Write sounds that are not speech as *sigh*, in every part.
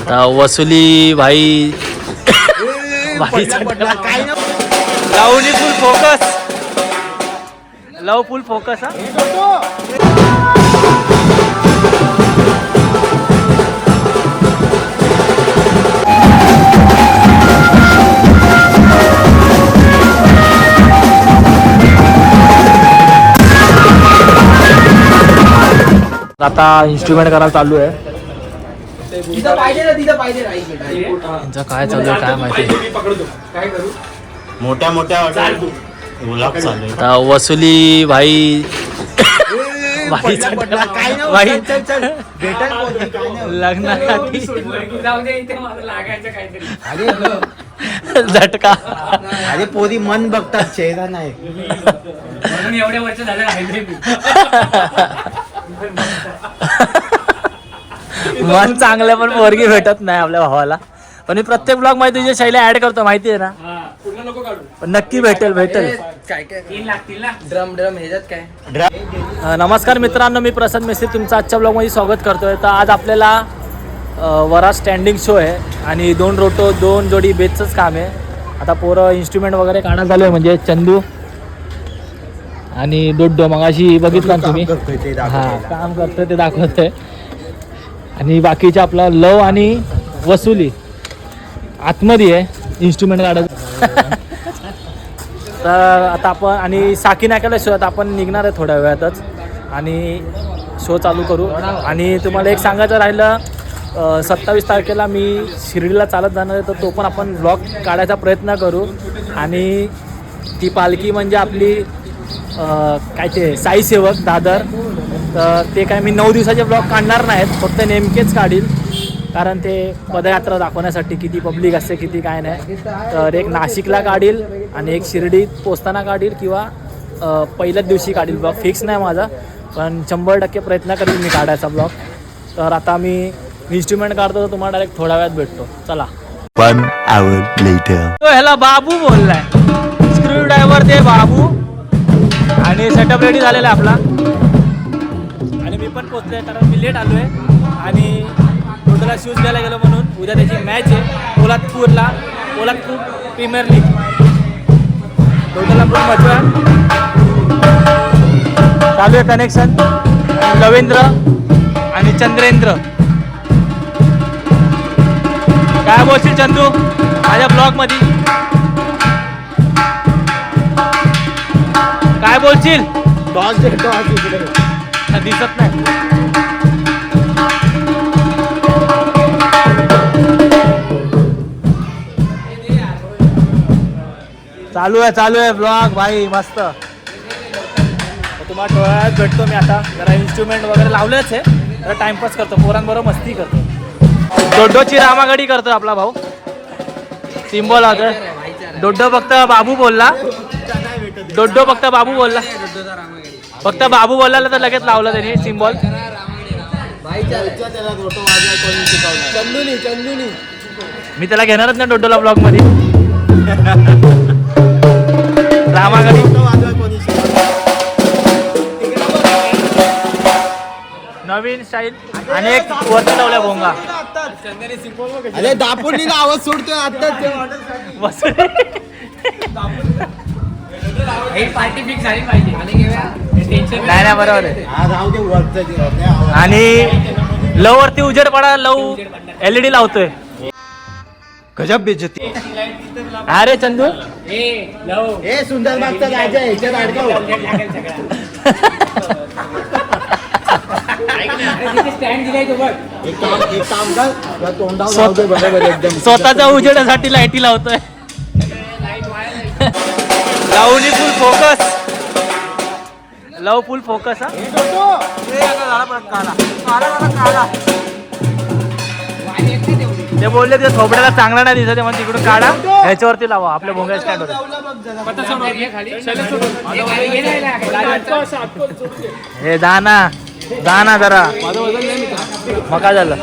आता वसुली भाई. भाई Lavani full focus. Love full focus हा. आता इन्स्ट्रुमेंट करायला चालू आहे तिथं पाहिजे ना तिथं पाहिजे ना, एक मिनिट, एक मिनिट. त्यांचं काय चालू आहे काय माहिती काय करू? मोठ्या मोठ्या चालू आहे आता वसुली भाई भाई काय नाही होत, भाई चल, चल, चल. भेटेल पोरी, काय नाही होत. लग्नासाठी जाऊ दे इथे मला लागायचं काहीतरी. अरे झटका. अरे पोरी मन बघतात चेहरा नाही. म्हणून एवढे वर्ष झाले राहिले मी. *laughs* मन चांगलं पण पोरगी भेटत नाही आपल्या भावाला. पण मी प्रत्येक ब्लॉगमध्ये तुझ्या शैली ऍड करतो माहिती आहे ना? हा पूर्ण नको काढू. पण नक्की भेटेल भेटेल. ड्रम ड्रम ह्याच्यात काय? नमस्कार मित्रांनो मी प्रसाद मिस्त्री. तुमचं आजच्या ब्लॉगमध्ये स्वागत करतोय. तर आज आपल्याला वरा स्टँडिंग शो आहे आणि दोन रोटो दोन जोडी बेचचंच काम आहे. आता पोरं इन्स्ट्रुमेंट वगैरे काढण्यात झालं आहे म्हणजे चंदू आणि डोड्डो मगाशी बघितलं ना तुम्ही? काम करतोय ते हा. काम करतोय ते दाखवतोय. आणि बाकीचे आपला लव आणि वसुली. आतमध्ये आहे इन्स्ट्रुमेंट काढायचं *laughs* तर आता आपण आणि साकी नाक्याला शो आता आपण निघणार आहे थोड्या वेळातच. आणि शो चालू करू. आणि तुम्हाला एक सांगायचं राहिलं सत्तावीस तारखेला मी शिर्डीला चालत जाणार आहे तर तो पण आपण ब्लॉग काढायचा प्रयत्न करू. आणि ती पालखी म्हणजे आपली काय ते साईसेवक दादर. तर ते काय मी नऊ दिवसाचे ब्लॉग काढणार नाहीत फक्त नेमकेच काढील. कारण ते पदयात्रा दाखवण्यासाठी किती पब्लिक असते किती काय नाही. तर एक नाशिकला काढील आणि एक शिर्डीत पोचताना काढील किंवा पहिल्याच दिवशी काढील ब्लॉग फिक्स नाही माझा पण शंभर टक्के प्रयत्न करेल मी काढायचा ब्लॉग तर आता मी इन्स्ट्रुमेंट काढतो तर तुम्हाला डायरेक्ट थोड्या वेळात भेटतो. चला. वन आवर लेटर तो ह्याला बाबू बोललाय. स्क्रू ड्रायव्हर ते बाबू. आणि सेटअप रेडी झालेला आपला. मी पण पोचलोय कारण मी लेट आलो आहे आणि टोटला शूज घ्यायला गेलो म्हणून उद्या त्याची मॅच आहे पोलादपूरला. पोलादपूर प्रीमियर लीग टोटला पण मजा चालू आहे कनेक्शन रवींद्र आणि चंद्रेंद्र. काय बोलशील चंदू? माझ्या ब्लॉगमध्ये काय बोलशील? इकडे दिसत नाही. चालू आहे चालू आहे ब्लॉग भाई मस्त. तुम्हाला डोळ्यात भेटतो मी आता. जरा इन्स्ट्रुमेंट वगैरे लावलेच आहे. जरा टाइमपास करतो. पोरांबरोबर मस्ती करतो. डोडोची रामागडी करतो आपला भाऊ. सिम्बॉल होतं डोड्डो फक्त बाबू बोलला. डोड्डो फक्त बाबू बोलला. फक्त बाबू बोलला तर लगेच लावलं त्याने सिम्बॉल. चंदुनी चंदुनी मी त्याला घेणारच ना डोड्डोला ब्लॉगमध्ये *laughs* रामागडी नवीन स्टाईल आणि एक वरती लावल्या भोंगा. अरे दापोलीला आवाज सोडतोय आता *laughs* *laughs* पार्टी फिक्स झाली पाहिजे. नाही नाही बरोबर आहे. आणि लव वरती उजेड पडा लव एलईडी लावतोय. गजब बेजती अरे चंदू. ए लव. ए सुंदर राजा अडकव. स्वतःच्या उजेडासाठी लाईटी लावतोय. Lavani full focus love full focus हा ते बोलले ते थोबड्याला चांगला नाही दिसत म्हणून तिकडून काढा. ह्याच्यावरती लावा आपल्या भोंगा स्टँड हे जा ना जा ना जरा. मग काय झालं.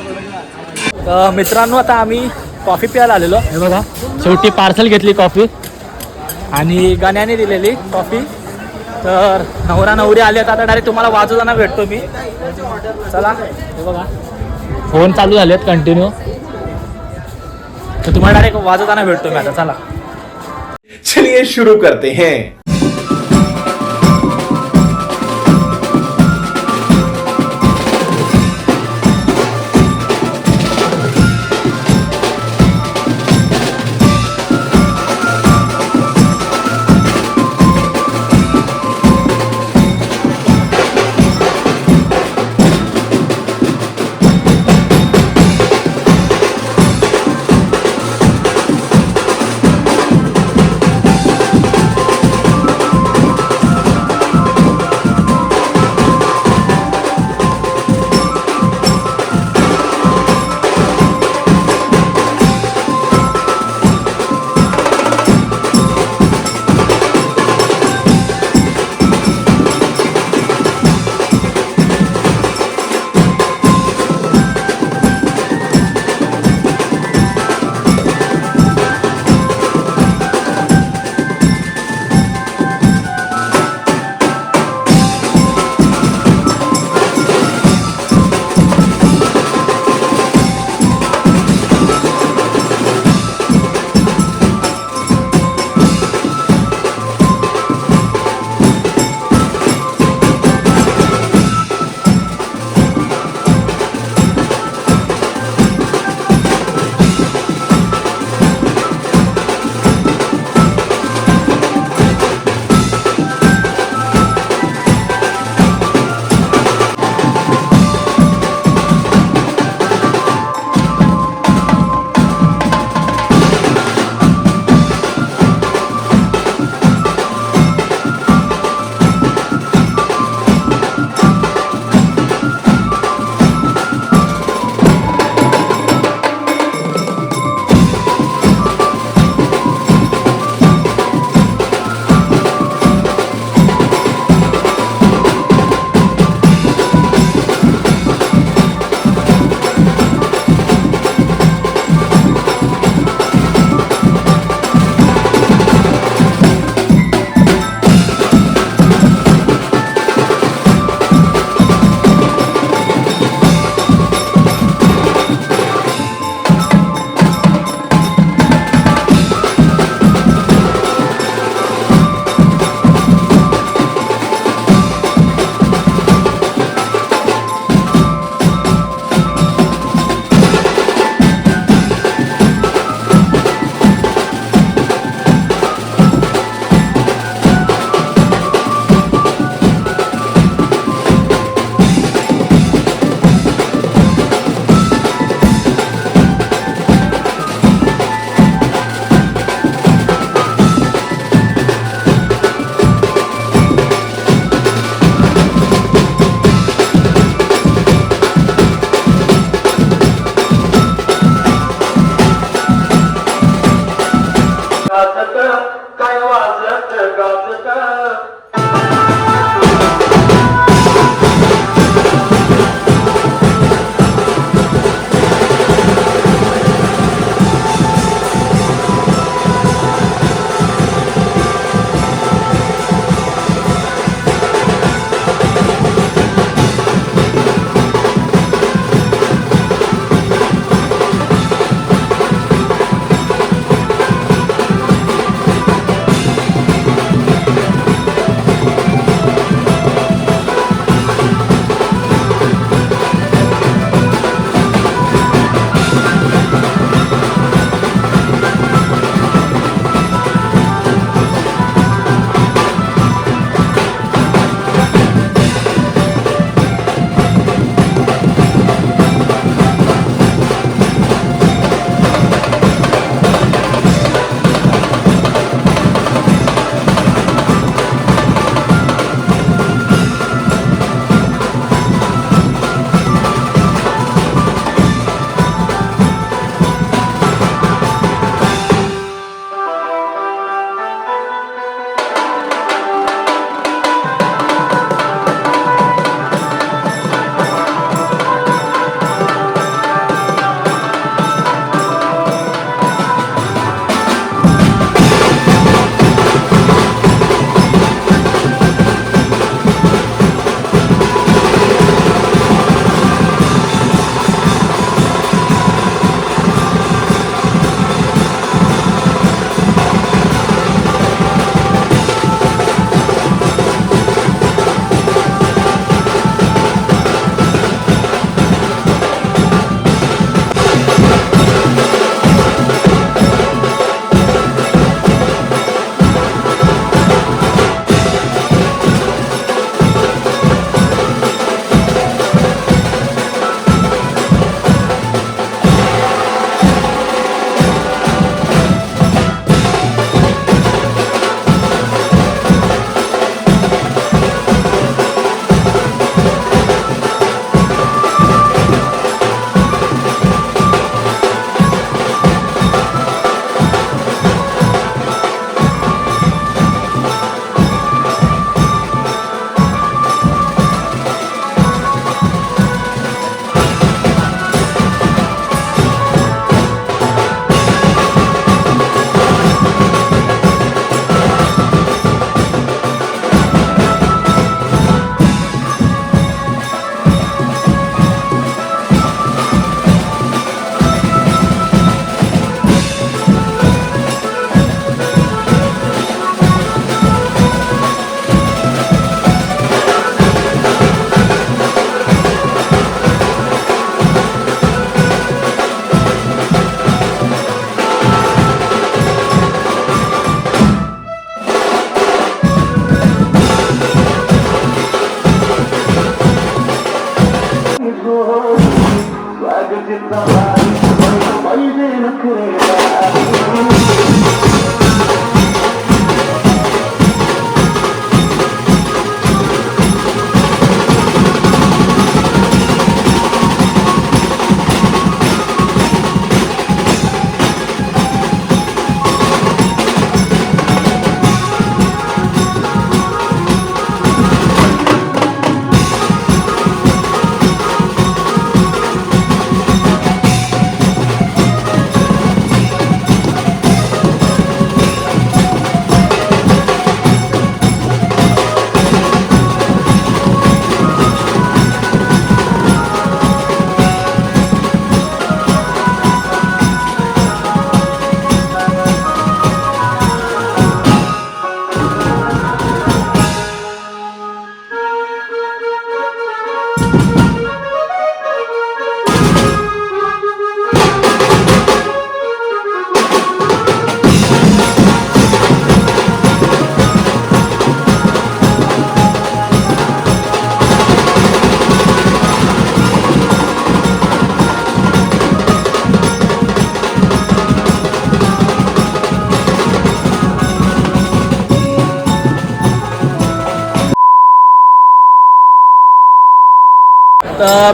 तर मित्रांनो आता आम्ही कॉफी प्यायला आलेलो. हे बघा शेवटी पार्सल घेतली कॉफी आणि गाण्याने दिलेली कॉफी तर नवरा नवरी आले आता डायरेक्ट तुम्हाला वाजवताना भेटतो मी. चला हे बघा. फोन चालू झालेत कंटिन्यू तर तुम्हाला डायरेक्ट वाजवताना भेटतो मी आता चला. चलिए शुरू करते हैं।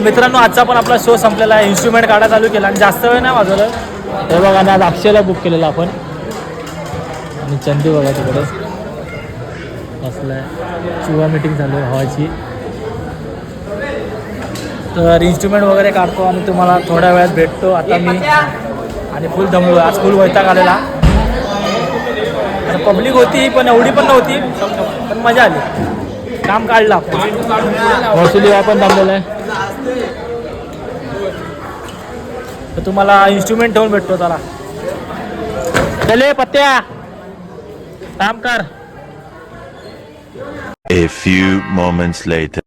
मित्रांनो आजचा पण आपला शो संपलेला आहे. इन्स्ट्रुमेंट काढा चालू केला. आणि जास्त वेळ नाही वाजवलं. हे बघा आणि आज अक्षयला बुक केलेलं आपण. आणि चंदी बघा तिकडे. बसलाय. शिवा मीटिंग चालू आहे हवाची. तर इन्स्ट्रुमेंट वगैरे काढतो आणि तुम्हाला थोड्या वेळात भेटतो. आता मी आणि फुल दमलो आज फुल वैताग आलेला. पब्लिक होती पण एवढी पण नव्हती. पण मजा आली. काम काढलं आपण. वसुली आहे पण थांबलेलं आहे. तर तुम्हाला इन्स्ट्रुमेंट ठेवून भेटतो त्याला. चले पत्त्या. काम कर. A few moments later.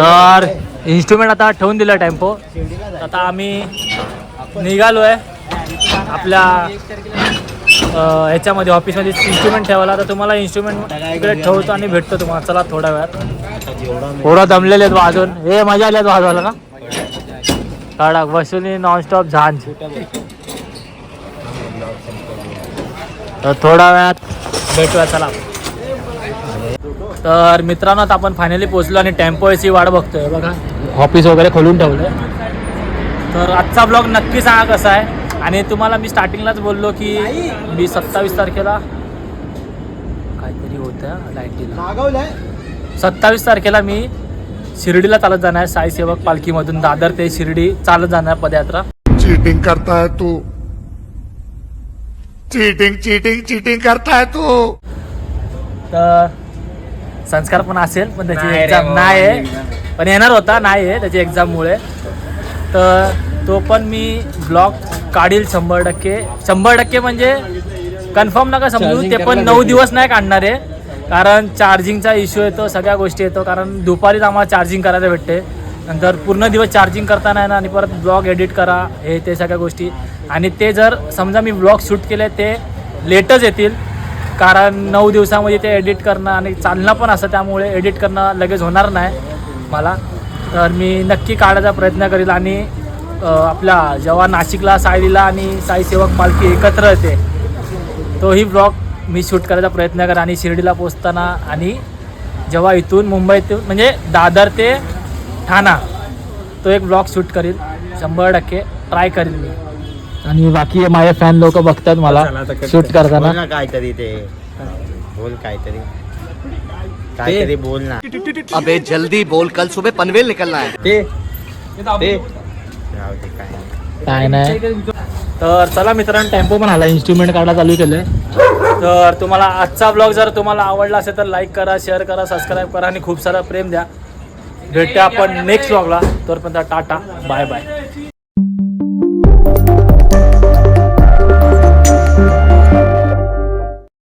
तर इन्स्ट्रुमेंट आता ठेवून दिलं टेम्पो आता आम्ही निघालो आहे आपल्या ह्याच्यामध्ये ऑफिसमध्ये इन्स्ट्रुमेंट ठेवायला. तर तुम्हाला इन्स्ट्रुमेंट इकडे ठेवतो आणि भेटतो तुम्हाला. चला थोड्या वेळात. थोडं दमलेले आहेत वाजून. हे मजा आली आहेत वाजवायला ना कडक वसुली नॉनस्टॉप झांज. तर थोड्या वेळात भेटूया चला. तर मित्रांनो आता आपण फायनली पोहोचलो आणि टेम्पो एसी वाट बघतोय. बघा. ऑफिस वगैरे खोलून ठेवलंय. तर आजचा ब्लॉग नक्की सांगा कसा आहे? आणि तुम्हाला मी स्टार्टिंगलाच बोललो की मी सत्तावीस तारखेला काहीतरी होतं लाईटीला. सत्तावीस तारखेला मी शिर्डीला चालत जाणार आहे. साईसेवक पालखीमधून. दादर ते शिर्डी चालत जाणार पदयात्रा. चीटिंग करता है तू. चीटिंग चीटिंग चीटिंग करता है तू. तर संस्कार पण असेल पण त्याची एक्झाम नाही आहे पण येणार होता नाही आहे त्याची एक्झाममुळे तर तो पण मी ब्लॉग काढील शंभर टक्के. शंभर टक्के म्हणजे कन्फर्म नका समजू ते पण नऊ दिवस नाही काढणार आहे. कारण चार्जिंगचा इश्यू येतो सगळ्या गोष्टी येतो कारण दुपारीच आम्हाला चार्जिंग करायला भेटते. नंतर पूर्ण दिवस चार्जिंग करता नाही ना आणि परत ब्लॉग एडिट करा हे ते सगळ्या गोष्टी. आणि ते जर समजा मी ब्लॉग शूट केले ते लेटच येतील. कारण नऊ दिवसामध्ये ते एडिट करणं आणि चालणं पण असं त्यामुळे एडिट करणं लगेच होणार नाही मला. तर मी नक्की काढायचा प्रयत्न करेल आणि आपला आपल्या जेव्हा नाशिकला सायलीला आणि साई सेवक पालखी एकत्र येते. तोही ब्लॉग मी शूट करायचा प्रयत्न करेन आणि शिर्डीला पोचताना आणि जेव्हा इथून मुंबईतून म्हणजे दादर ते ठाणा तो एक ब्लॉग शूट करील. शंभर टक्के ट्राय करील मी. आणि बाकी माझे फॅन लोक बघतात मला. शूट करताना. ना काहीतरी ते. बोल काहीतरी. काहीतरी बोल ना. अबे जल्दी बोल. कल सुबह पनवेल निकलना है। ते ते. काय नाही. काय नाही. तर चला मित्रांनो टेम्पो पण आला. इन्स्ट्रुमेंट काढा चालू केले तर तुम्हाला आजचा ब्लॉग जर तुम्हाला आवडला असेल तर लाईक करा शेअर करा सबस्क्राईब करा आणि खूप सारं प्रेम द्या. भेटते आपण नेक्स्ट ब्लॉगला तोपर्यंत टाटा. Bye bye